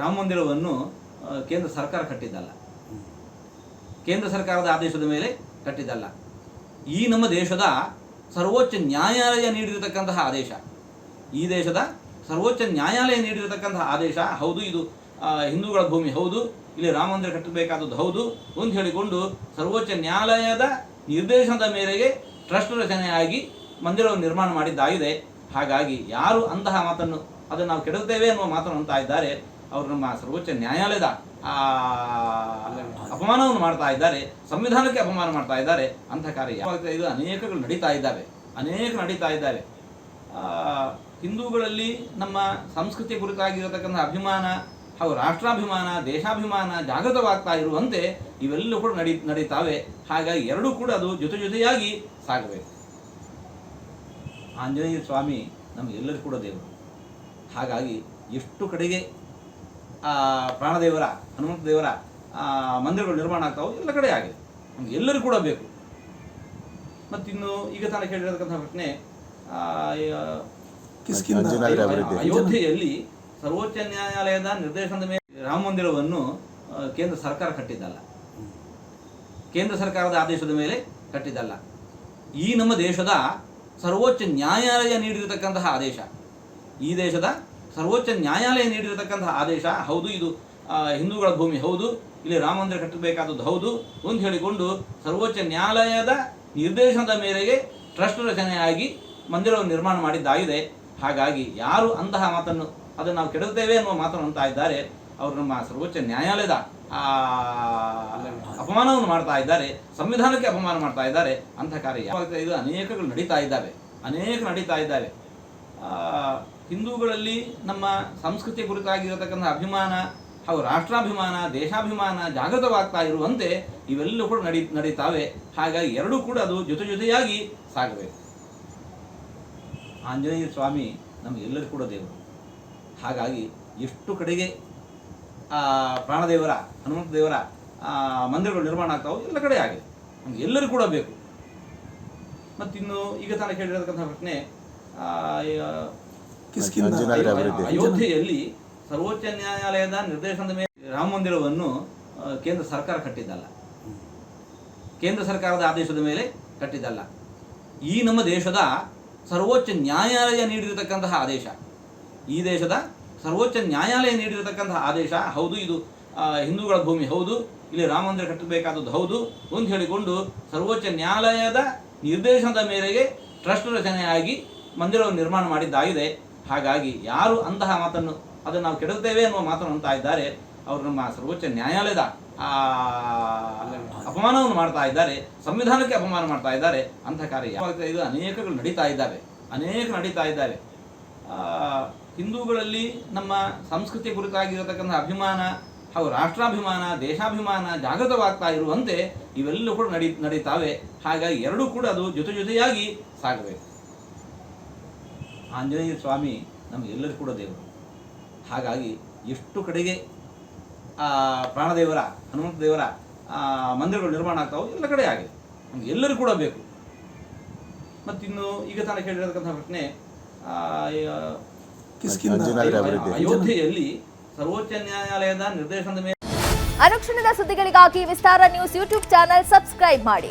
ರಾಮ ಮಂದಿರವನ್ನು ಕೇಂದ್ರ ಸರ್ಕಾರ ಕಟ್ಟಿದ್ದಲ್ಲ. ಕೇಂದ್ರ ಸರ್ಕಾರದ ಆದೇಶದ ಮೇಲೆ ಕಟ್ಟಿದ್ದಲ್ಲ. ಈ ನಮ್ಮ ದೇಶದ ಸರ್ವೋಚ್ಚ ನ್ಯಾಯಾಲಯ ನೀಡಿರತಕ್ಕಂತಹ ಆದೇಶ. ಈ ದೇಶದ ಸರ್ವೋಚ್ಚ ನ್ಯಾಯಾಲಯ ನೀಡಿರತಕ್ಕಂತಹ ಆದೇಶ, ಹೌದು, ಇದು ಹಿಂದೂಗಳ ಭೂಮಿ ಹೌದು, ಇಲ್ಲಿ ರಾಮ ಮಂದಿರ ಕಟ್ಟಬೇಕಾದದ್ದು ಹೌದು ಅಂತ ಹೇಳಿಕೊಂಡು ಸರ್ವೋಚ್ಚ ನ್ಯಾಯಾಲಯದ ನಿರ್ದೇಶನದ ಮೇರೆಗೆ ಟ್ರಸ್ಟ್ ರಚನೆಯಾಗಿ ಮಂದಿರವನ್ನು ನಿರ್ಮಾಣ ಮಾಡಿದ್ದಾಗಿದೆ. ಹಾಗಾಗಿ ಯಾರು ಅಂತಹ ಮಾತನ್ನು, ಅದನ್ನು ನಾವು ಕೆಡುತ್ತೇವೆ ಅನ್ನುವ ಮಾತನ್ನು ಅಂತ ಇದ್ದಾರೆ. ಅವರು ನಮ್ಮ ಸರ್ವೋಚ್ಚ ನ್ಯಾಯಾಲಯದ ಅಪಮಾನವನ್ನು ಮಾಡ್ತಾ ಇದ್ದಾರೆ, ಸಂವಿಧಾನಕ್ಕೆ ಅಪಮಾನ ಮಾಡ್ತಾ ಇದ್ದಾರೆ ಅಂತ ಕಾರ್ಯ. ಇದು ಅನೇಕಗಳು ನಡೀತಾ ಇದ್ದಾವೆ, ಅನೇಕ ನಡೀತಾ ಇದ್ದಾವೆ. ಹಿಂದೂಗಳಲ್ಲಿ ನಮ್ಮ ಸಂಸ್ಕೃತಿ ಕುರಿತಾಗಿರತಕ್ಕಂಥ ಅಭಿಮಾನ, ಹಾಗೂ ರಾಷ್ಟ್ರಾಭಿಮಾನ, ದೇಶಾಭಿಮಾನ ಜಾಗೃತವಾಗ್ತಾ ಇರುವಂತೆ ಇವೆಲ್ಲವೂ ಕೂಡ ನಡಿ, ನಡೀತಾವೆ. ಹಾಗಾಗಿ ಎರಡೂ ಕೂಡ ಅದು ಜೊತೆ ಜೊತೆಯಾಗಿ ಸಾಗಬೇಕು. ಆಂಜನೇಯ ಸ್ವಾಮಿ ನಮಗೆಲ್ಲರೂ ಕೂಡ ದೇವರು. ಹಾಗಾಗಿ ಎಷ್ಟು ಕಡೆಗೆ ಪ್ರಾಣದೇವರ ಹನುಮಂತ ದೇವರ ಆ, ಮಂದಿರಗಳು ನಿರ್ಮಾಣ ಆಗ್ತಾವೆ ಎಲ್ಲ ಕಡೆ ಆಗಿದೆ. ನಮ್ಗೆ ಎಲ್ಲರೂ ಕೂಡ ಬೇಕು. ಮತ್ತಿನ್ನು ಈಗ ತಾನೇ ಕೇಳಿರತಕ್ಕಂಥ ಪ್ರಶ್ನೆ ಅಯೋಧ್ಯೆಯಲ್ಲಿ ಸರ್ವೋಚ್ಚ ನ್ಯಾಯಾಲಯದ ನಿರ್ದೇಶನದ ಮೇಲೆ ರಾಮ ಮಂದಿರವನ್ನು ಕೇಂದ್ರ ಸರ್ಕಾರ ಕಟ್ಟಿದ್ದಲ್ಲ. ಕೇಂದ್ರ ಸರ್ಕಾರದ ಆದೇಶದ ಮೇಲೆ ಕಟ್ಟಿದ್ದಲ್ಲ. ಈ ನಮ್ಮ ದೇಶದ ಸರ್ವೋಚ್ಚ ನ್ಯಾಯಾಲಯ ನೀಡಿರತಕ್ಕಂತಹ ಆದೇಶ. ಈ ದೇಶದ ಸರ್ವೋಚ್ಚ ನ್ಯಾಯಾಲಯ ನೀಡಿರತಕ್ಕಂತಹ ಆದೇಶ, ಹೌದು ಇದು ಹಿಂದೂಗಳ ಭೂಮಿ ಹೌದು, ಇಲ್ಲಿ ರಾಮ ಮಂದಿರ ಕಟ್ಟಬೇಕಾದದ್ದು ಹೌದು ಅಂತ ಹೇಳಿಕೊಂಡು ಸರ್ವೋಚ್ಚ ನ್ಯಾಯಾಲಯದ ನಿರ್ದೇಶನದ ಮೇರೆಗೆ ಟ್ರಸ್ಟ್ ರಚನೆಯಾಗಿ ಮಂದಿರವನ್ನು ನಿರ್ಮಾಣ ಮಾಡಿದ್ದಾಗಿದೆ. ಹಾಗಾಗಿ ಯಾರು ಅಂತಹ ಮಾತನ್ನು, ಅದನ್ನು ನಾವು ಕೆಡುತ್ತೇವೆ ಅನ್ನುವ ಮಾತನ್ನು ಅಂತ ಇದ್ದಾರೆ. ಅವರು ನಮ್ಮ ಸರ್ವೋಚ್ಚ ನ್ಯಾಯಾಲಯದ ಅಪಮಾನವನ್ನು ಮಾಡ್ತಾ ಇದ್ದಾರೆ, ಸಂವಿಧಾನಕ್ಕೆ ಅಪಮಾನ ಮಾಡ್ತಾ ಇದ್ದಾರೆ. ಅಂಥ ಕಾರ್ಯ ಇದು ಅನೇಕಗಳು ನಡೀತಾ ಇದ್ದಾವೆ, ಅನೇಕ ನಡೀತಾ ಇದ್ದಾವೆ. ಹಿಂದೂಗಳಲ್ಲಿ ನಮ್ಮ ಸಂಸ್ಕೃತಿ ಕುರಿತಾಗಿರತಕ್ಕಂಥ ಅಭಿಮಾನ ಹಾಗೂ ರಾಷ್ಟ್ರಾಭಿಮಾನ, ದೇಶಾಭಿಮಾನ ಜಾಗೃತವಾಗ್ತಾ ಇರುವಂತೆ ಇವೆಲ್ಲವೂ ಕೂಡ ನಡಿ, ನಡೀತಾವೆ. ಹಾಗಾಗಿ ಎರಡೂ ಕೂಡ ಅದು ಜೊತೆ ಜೊತೆಯಾಗಿ ಸಾಗಬೇಕು. ಆಂಜನೇಯ ಸ್ವಾಮಿ ನಮಗೆಲ್ಲರೂ ಕೂಡ ದೇವರು. ಹಾಗಾಗಿ ಎಷ್ಟು ಕಡೆಗೆ ಪ್ರಾಣದೇವರ, ಹನುಮಂತ ದೇವರ ಮಂದಿರಗಳು ನಿರ್ಮಾಣ ಆಗ್ತಾವೋ ಎಲ್ಲ ಕಡೆ ಆಗಿದೆ. ನಮ್ಗೆ ಎಲ್ಲರೂ ಕೂಡ ಬೇಕು. ಮತ್ತಿನ್ನು ಈಗ ತಾನೇ ಕೇಳಿರತಕ್ಕಂಥ ಪ್ರಶ್ನೆ ಅಯೋಧ್ಯೆಯಲ್ಲಿ ಸರ್ವೋಚ್ಚ ನ್ಯಾಯಾಲಯದ ನಿರ್ದೇಶನದ ಮೇಲೆ ರಾಮ ಮಂದಿರವನ್ನು ಕೇಂದ್ರ ಸರ್ಕಾರ ಕಟ್ಟಿದ್ದಲ್ಲ. ಕೇಂದ್ರ ಸರ್ಕಾರದ ಆದೇಶದ ಮೇಲೆ ಕಟ್ಟಿದ್ದಲ್ಲ. ಈ ನಮ್ಮ ದೇಶದ ಸರ್ವೋಚ್ಚ ನ್ಯಾಯಾಲಯ ನೀಡಿರತಕ್ಕಂತಹ ಆದೇಶ. ಈ ದೇಶದ ಸರ್ವೋಚ್ಚ ನ್ಯಾಯಾಲಯ ನೀಡಿರತಕ್ಕಂತಹ ಆದೇಶ. ಹೌದು ಇದು ಹಿಂದೂಗಳ ಭೂಮಿ ಹೌದು ಇಲ್ಲಿ ರಾಮ ಮಂದಿರ ಕಟ್ಟಬೇಕಾದದ್ದು ಹೌದು ಅಂತ ಹೇಳಿಕೊಂಡು ಸರ್ವೋಚ್ಚ ನ್ಯಾಯಾಲಯದ ನಿರ್ದೇಶನದ ಮೇರೆಗೆ ಟ್ರಸ್ಟ್ ರಚನೆಯಾಗಿ ಮಂದಿರವನ್ನು ನಿರ್ಮಾಣ ಮಾಡಿದ್ದಾಗಿದೆ. ಹಾಗಾಗಿ ಯಾರು ಅಂತಹ ಮಾತನ್ನು ಅದನ್ನು ನಾವು ಕೆಡುತ್ತೇವೆ ಎನ್ನುವ ಮಾತನ್ನು ಅಂತ ಇದ್ದಾರೆ ಅವರು ನಮ್ಮ ಸರ್ವೋಚ್ಚ ನ್ಯಾಯಾಲಯದ ಆ, ಅಪಮಾನವನ್ನು ಮಾಡ್ತಾ ಇದ್ದಾರೆ ಸಂವಿಧಾನಕ್ಕೆ ಅಪಮಾನ ಮಾಡ್ತಾ ಇದ್ದಾರೆ ಅಂಥ ಕಾರ್ಯ ಇದು? ಅನೇಕಗಳು ನಡೀತಾ ಇದ್ದಾವೆ ಅನೇಕ ನಡೀತಾ ಇದ್ದಾವೆ. ಹಿಂದೂಗಳಲ್ಲಿ ನಮ್ಮ ಸಂಸ್ಕೃತಿ ಕುರಿತಾಗಿರತಕ್ಕಂಥ ಅಭಿಮಾನ ಹಾಗೂ ರಾಷ್ಟ್ರಾಭಿಮಾನ ದೇಶಾಭಿಮಾನ ಜಾಗೃತವಾಗ್ತಾ ಇರುವಂತೆ ಇವೆಲ್ಲವೂ ಕೂಡ ನಡಿ ನಡೀತಾವೆ. ಹಾಗಾಗಿ ಎರಡೂ ಕೂಡ ಅದು ಜೊತೆ ಜೊತೆಯಾಗಿ ಸಾಗಬೇಕು. ಆಂಜನೇಯ ಸ್ವಾಮಿ ನಮಗೆಲ್ಲರೂ ಕೂಡ ದೇವರು. ಹಾಗಾಗಿ ಎಷ್ಟು ಕಡೆಗೆ ಆ, ಪ್ರಾಣದೇವರ ಹನುಮಂತ ದೇವರ ಆ, ಮಂದಿರಗಳು ನಿರ್ಮಾಣ ಆಗ್ತಾವೆ ಎಲ್ಲ ಕಡೆ ಆಗಿದೆ. ನಮ್ಗೆ ಎಲ್ಲರೂ ಕೂಡ ಬೇಕು. ಮತ್ತಿನ್ನು ಈಗ ತಾನೇ ಕೇಳಿರತಕ್ಕಂಥ ಪ್ರಶ್ನೆ ಅಯೋಧ್ಯೆಯಲ್ಲಿ ಸರ್ವೋಚ್ಚ ನ್ಯಾಯಾಲಯದ ನಿರ್ದೇಶನದ ಮೇಲೆ ಅನುಕ್ಷಣದ ಸುದ್ದಿಗಳಿಗಾಗಿ Vistara news YouTube channel subscribe ಮಾಡಿ.